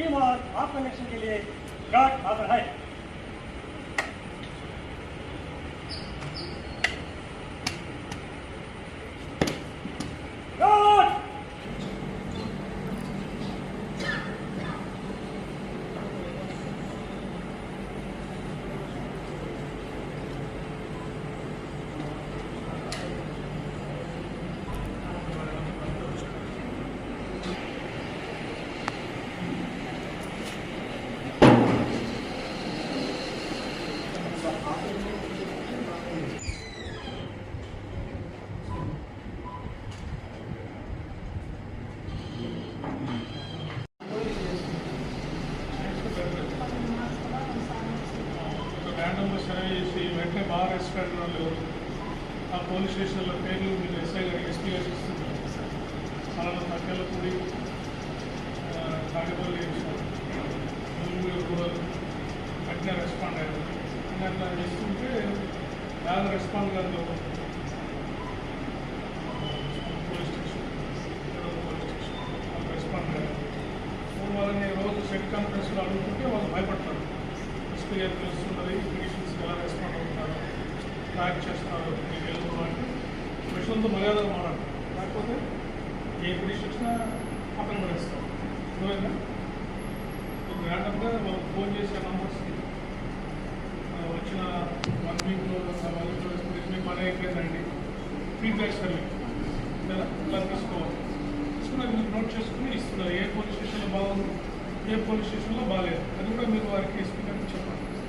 Team और आत्मनिरीक्षण के लिए गार्ड आग्रह है। చేసి వెంటనే బాగా రెస్పాండ్ అయిన వాళ్ళు ఆ పోలీస్ స్టేషన్లో పేర్లు మీరు ఎస్ఐ గారు ఎస్పీ గారు ఇస్తున్నారు అలాగే తక్కెళ్ళపూడి తాగపల్లి వెంటనే రెస్పాండ్ అయ్యారు అట్లా చేస్తుంటే బాగా రెస్పాండ్ కాదు పోలీస్ స్టేషన్ ఇక్కడ ఒక పోలీస్ స్టేషన్ వాళ్ళు రెస్పాండ్ అయ్యారు సో వాళ్ళని రోజు సెట్ అడుగుతుంటే వాళ్ళు భయపడతారు. ఎస్పీ గారు తెలుస్తున్నది పిటిషన్స్ ఎలా రెస్పాండ్ అవుతారు ట్రాక్ చేస్తారు మీకు తెలుసు అంటే విషయంతో మర్యాదగా మారాలి లేకపోతే ఏ పిటిషన్ వచ్చినా పక్కన పడేస్తాం అర్థమైందా? ఇప్పుడు ర్యాండమ్గా వాళ్ళు ఫోన్ చేసే నంబర్స్కి వచ్చిన వన్ వీక్లో మీకు పని అయిపోయిందండి. Feedback survey. ఇలా తీసుకోవాలి. తీసుకున్నాక మీరు నోట్ చేసుకుని ఇస్తున్నారు. ఏ పోలీస్ స్టేషన్లో బాగుంది? ఏ పోలీస్ స్టేషన్లో బాగాలేదు అది కూడా మీరు వారికి ఎస్పీ గారికి చెప్పండి.